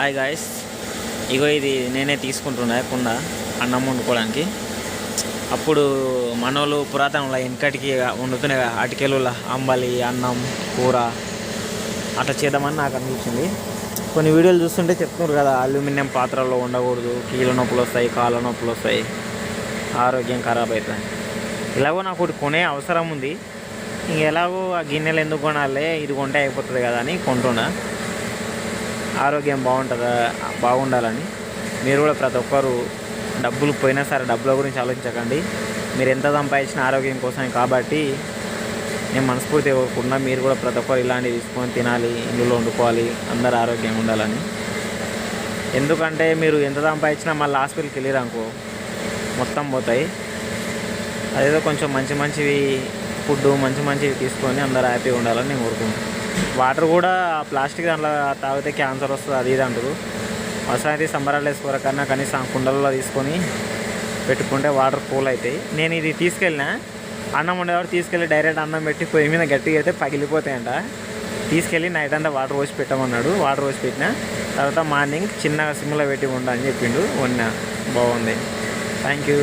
Hi guys ఇగో ఇది నేనే తీసుకుంటున్నా కుండ అన్నం వండుకోవడానికి. అప్పుడు మనోళ్ళు పురాతనంలో వెనకటికి కదా అటికెలు అంబలి అన్నం కూర అట్లా చేద్దామని నాకు అనిపించింది. కొన్ని వీడియోలు చూస్తుంటే చెప్తున్నారు కదా అల్యూమినియం పాత్రల్లో ఉండకూడదు కీళ్ళ నొప్పులు వస్తాయి కాళ్ళ నొప్పులు వస్తాయి ఆరోగ్యం ఖరాబ్ అవుతుంది ఇలాగో నాకు ఒకటి కొనే అవసరం ఉంది. ఇంక ఎలాగో ఆ గిన్నెలు ఎందుకు కొనాలి ఇది కొంటే అయిపోతుంది కదా అని కొంటున్నా. ఆరోగ్యం బాగుంటుందా? బాగుండాలని మీరు కూడా ప్రతి ఒక్కరు డబ్బులు పోయినా సరే డబ్బుల గురించి ఆలోచించకండి. మీరు ఎంత సంపాదించిన ఆరోగ్యం కోసం కాబట్టి నేను మనస్ఫూర్తి ఇవ్వకుండా మీరు కూడా ప్రతి ఒక్కరు ఇలాంటివి తీసుకొని తినాలి ఇందులో వండుకోవాలి అందరు ఆరోగ్యంగా ఉండాలని. ఎందుకంటే మీరు ఎంత సంపాదించినా మళ్ళీ హాస్పిటల్కి వెళ్ళిరనుకో మొత్తం పోతాయి. అదేదో కొంచెం మంచి మంచివి ఫుడ్ మంచి మంచివి తీసుకొని అందరు హ్యాపీగా ఉండాలని నేను కోరుకుంటున్నాను వాటర్ కూడా ప్లాస్టిక్ దాంట్లో తాగితే క్యాన్సర్ వస్తుంది అది ఇది అంటారు. అవసరమైతే సంబరాలు వేసుకోరకన్నా కనీసం కుండలలో తీసుకొని పెట్టుకుంటే వాటర్ కూల్ అవుతాయి. నేను ఇది తీసుకెళ్ళిన అన్నం ఉండేవాడు తీసుకెళ్ళి డైరెక్ట్ అన్నం పెట్టి పొయ్యి మీద గట్టిగా అయితే పగిలిపోతాయంట. తీసుకెళ్ళి నైట్ అంతా వాటర్ పోసి పెట్టమన్నాడు. వాటర్ పోసి పెట్టిన తర్వాత మార్నింగ్ చిన్నగా సిమ్లో పెట్టి ఉండని అని చెప్పిండు. ఉన్నా బాగుంది. Thank you